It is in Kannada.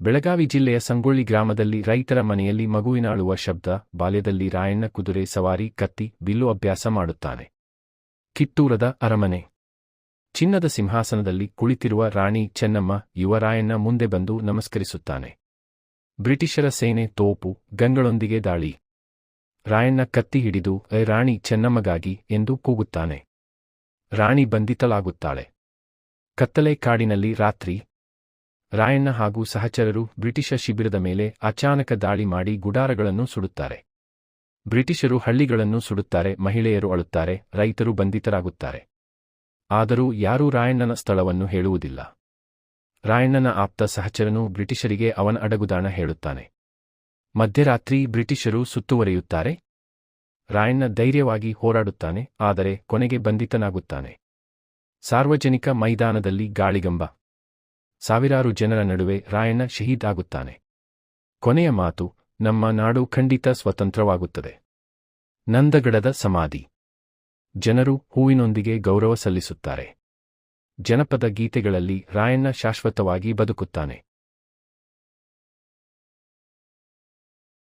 ಬೆಳಗಾವಿ ಜಿಲ್ಲೆಯ ಸಂಗೊಳ್ಳಿ ಗ್ರಾಮದಲ್ಲಿ ರೈತರ ಮನೆಯಲ್ಲಿ ಮಗುವಿನ ಅಳುವ ಶಬ್ದ, ಬಾಲ್ಯದಲ್ಲಿ ರಾಯಣ್ಣ ಕುದುರೆ ಸವಾರಿ, ಕತ್ತಿ, ಬಿಲ್ಲು ಅಭ್ಯಾಸ ಮಾಡುತ್ತಾನೆ. ಕಿತ್ತೂರದ ಅರಮನೆ. ಚಿನ್ನದ ಸಿಂಹಾಸನದಲ್ಲಿ ಕುಳಿತಿರುವ ರಾಣಿ ಚೆನ್ನಮ್ಮ ಯುವರಾಯಣ್ಣ ಮುಂದೆ ಬಂದು ನಮಸ್ಕರಿಸುತ್ತಾನೆ. ಬ್ರಿಟಿಷರ ಸೇನೆ ತೋಪು, ಗಂಗಳೊಂದಿಗೆ ದಾಳಿ. ರಾಯಣ್ಣ ಕತ್ತಿ ಹಿಡಿದು ಎ ರಾಣಿ ಚೆನ್ನಮ್ಮಗಾಗಿ ಎಂದು ಕೂಗುತ್ತಾನೆ. ರಾಣಿ ಬಂಧಿತಲಾಗುತ್ತಾಳೆ ಕತ್ತಲೆ ಕಾಡಿನಲ್ಲಿ ರಾತ್ರಿ. ರಾಯಣ್ಣ ಹಾಗೂ ಸಹಚರರು ಬ್ರಿಟಿಷ ಶಿಬಿರದ ಮೇಲೆ ಅಚಾನಕ ದಾಳಿ ಮಾಡಿ ಗುಡಾರಗಳನ್ನು ಸುಡುತ್ತಾರೆ. ಬ್ರಿಟಿಷರು ಹಳ್ಳಿಗಳನ್ನು ಸುಡುತ್ತಾರೆ, ಮಹಿಳೆಯರು ಅಳುತ್ತಾರೆ, ರೈತರು ಬಂಧಿತರಾಗುತ್ತಾರೆ. ಆದರೂ ಯಾರೂ ರಾಯಣ್ಣನ ಸ್ಥಳವನ್ನು ಹೇಳುವುದಿಲ್ಲ. ರಾಯಣ್ಣನ ಆಪ್ತ ಸಹಚರನು ಬ್ರಿಟಿಷರಿಗೆ ಅವನ ಅಡಗುದಾಣ ಹೇಳುತ್ತಾನೆ. ಮಧ್ಯರಾತ್ರಿ ಬ್ರಿಟಿಷರು ಸುತ್ತುವರಿಯುತ್ತಾರೆ. ರಾಯಣ್ಣ ಧೈರ್ಯವಾಗಿ ಹೋರಾಡುತ್ತಾನೆ, ಆದರೆ ಕೊನೆಗೆ ಬಂಧಿತನಾಗುತ್ತಾನೆ. ಸಾರ್ವಜನಿಕ ಮೈದಾನದಲ್ಲಿ ಗಾಳಿಗಂಬ ಸಾವಿರಾರು ಜನರ ನಡುವೆ ರಾಯಣ್ಣ ಶಹೀದ್ ಆಗುತ್ತಾನೆ. ಕೊನೆಯ ಮಾತು, ನಮ್ಮ ನಾಡು ಖಂಡಿತ ಸ್ವತಂತ್ರವಾಗುತ್ತದೆ. ನಂದಗಡದ ಸಮಾಧಿ. ಜನರು ಹೂವಿನೊಂದಿಗೆ ಗೌರವ ಸಲ್ಲಿಸುತ್ತಾರೆ. ಜನಪದ ಗೀತೆಗಳಲ್ಲಿ ರಾಯಣ್ಣ ಶಾಶ್ವತವಾಗಿ ಬದುಕುತ್ತಾನೆ.